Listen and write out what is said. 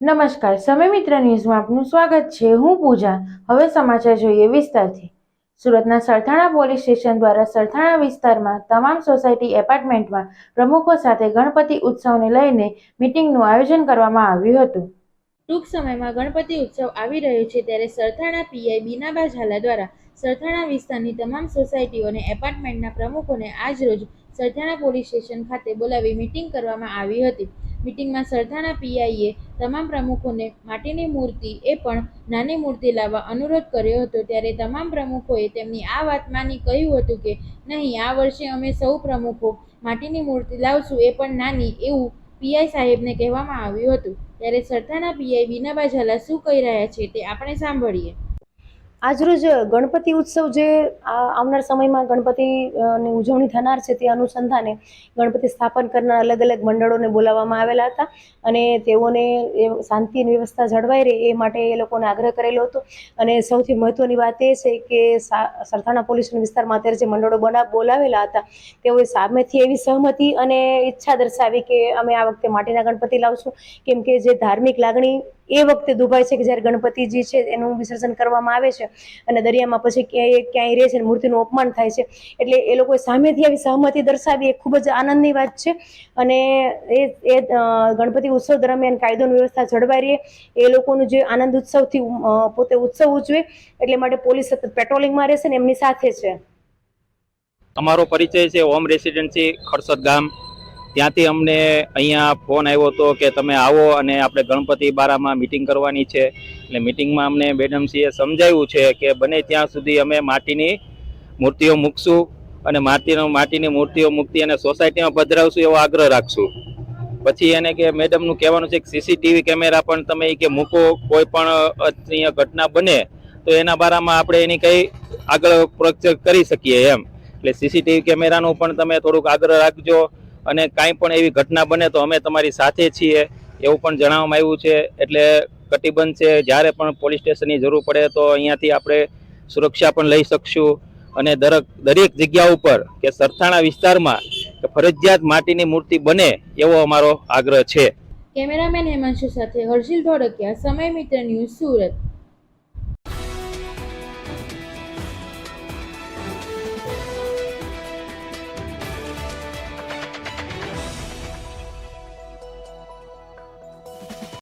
નમસ્કાર, સમય મિત્ર ન્યૂઝમાં આપનું સ્વાગત છે. હું પૂજા. હવે સમાચાર જોઈએ વિસ્તારથી. સુરતના સરથાણા પોલીસ સ્ટેશન દ્વારા સરથાણા વિસ્તારમાં તમામ સોસાયટી એપાર્ટમેન્ટમાં પ્રમુખો સાથે ગણપતિ ઉત્સવને લઈને મિટિંગનું આયોજન કરવામાં આવ્યું હતું. ટૂંક સમયમાં ગણપતિ ઉત્સવ આવી રહ્યો છે ત્યારે સરથાણા પીઆઈ બીનાબા ઝાલા દ્વારા સરથાણા વિસ્તારની તમામ સોસાયટીઓ અને એપાર્ટમેન્ટના પ્રમુખોને આજરોજ સરથાણા પોલીસ સ્ટેશન ખાતે બોલાવી મિટિંગ કરવામાં આવી હતી. મિટિંગમાં સરથાણા પીઆઈએ તમામ પ્રમુખોને માટીની મૂર્તિ એ પણ નાની મૂર્તિ લાવવા અનુરોધ કર્યો હતો. ત્યારે તમામ પ્રમુખોએ તેમની આ વાત માની કહ્યું હતું કે, નહીં, આ વર્ષે અમે સૌ પ્રમુખો માટીની મૂર્તિ લાવશું એ પણ નાની, એવું પીઆઈ સાહેબને કહેવામાં આવ્યું હતું. ત્યારે સરથાણા પીઆઈ બીનાબા ઝાલા શું કહી રહ્યા છે તે આપણે સાંભળીએ. આજરોજ ગણપતિ ઉત્સવ જે આવનાર સમયમાં ગણપતિ અ, ઉજવણી થનાર છે તે અનુસંધાને ગણપતિ સ્થાપન કરનાર અલગ અલગ મંડળોને બોલાવવામાં આવેલા હતા અને તેઓને શાંતિ અને વ્યવસ્થા જળવાઈ રહે એ માટે એ લોકોને આગ્રહ કરેલો હતો. અને સૌથી મહત્ત્વની વાત એ છે કે સરથાણા પોલીસ વિસ્તારમાં અત્યારે જે મંડળો બના બોલાવેલા હતા તેઓએ સામેથી એવી સહમતિ અને ઈચ્છા દર્શાવી કે અમે આ વખતે માટીના ગણપતિ લાવશું. કેમ કે જે ધાર્મિક લાગણી એ વખતે દુભાય છે કે જ્યારે ગણપતિજી છે એનું વિસર્જન કરવામાં આવે છે અને દરિયામાં પછી ક્યાંય ક્યાંય રહે છે મૂર્તિનું અપમાન થાય છે. એટલે એ લોકોએ સામેથી આવી સહમતિ દર્શાવી, એ ખૂબ જ આનંદની વાત છે. અને એ એ ગણપતિ ઉત્સવ દરમિયાન કાયદોની વ્યવસ્થા જળવાઈ રહે. એ લોકોનું જે આનંદ ઉત્સવથી પોતે ઉત્સવ ઉજવે એટલે માટે પોલીસ સતત પેટ્રોલિંગમાં રહેશે ને એમની સાથે છે. અમારો પરિચય છે હોમ રેસિડેન્સી ખરસદ ગામ. ત્યાંથી અમને અહીંયા ફોન આવ્યો હતો કે તમે આવો અને આપણે ગણપતિ બારામાં મિટિંગ કરવાની છે. એટલે મિટિંગમાં અમને મેડમસીએ સમજાવ્યું છે કે બને ત્યાં સુધી અમે માટીની મૂર્તિઓ મૂકશું અને માટીનો માટીની મૂર્તિઓ મૂકતી અને સોસાયટીમાં પધરાવશું એવો આગ્રહ રાખશું. પછી એને કે મેડમનું કહેવાનું છે કે સીસીટીવી કેમેરા પણ તમે કે મૂકો, કોઈ પણ અનિચ્છનીય ઘટના બને તો એના બારામાં આપણે એની કંઈ આગળ પ્રોજેક્ટ કરી શકીએ એમ. એટલે સીસીટીવી કેમેરાનું પણ તમે થોડુંક આગ્રહ રાખજો. અને કાંઈ પણ એવી ઘટના બને તો અમે તમારી સાથે છીએ, એવું પણ જણાવવામાં આવ્યું છે. એટલે કટિબંધ છે, જ્યારે પણ પોલીસ સ્ટેશનની જરૂર પડે તો અહીંયાથી આપણે સુરક્ષા પણ લઈ શકશું. અને દરેક દરેક જગ્યા ઉપર કે સરથાણા વિસ્તારમાં ફરજિયાત માટીની મૂર્તિ બને એવો અમારો આગ્રહ છે. કેમેરામેન હેમાંશુ સાથે હર્ષિલ ધોળકિયા, સમય મિત્ર ન્યૂઝ સુરત.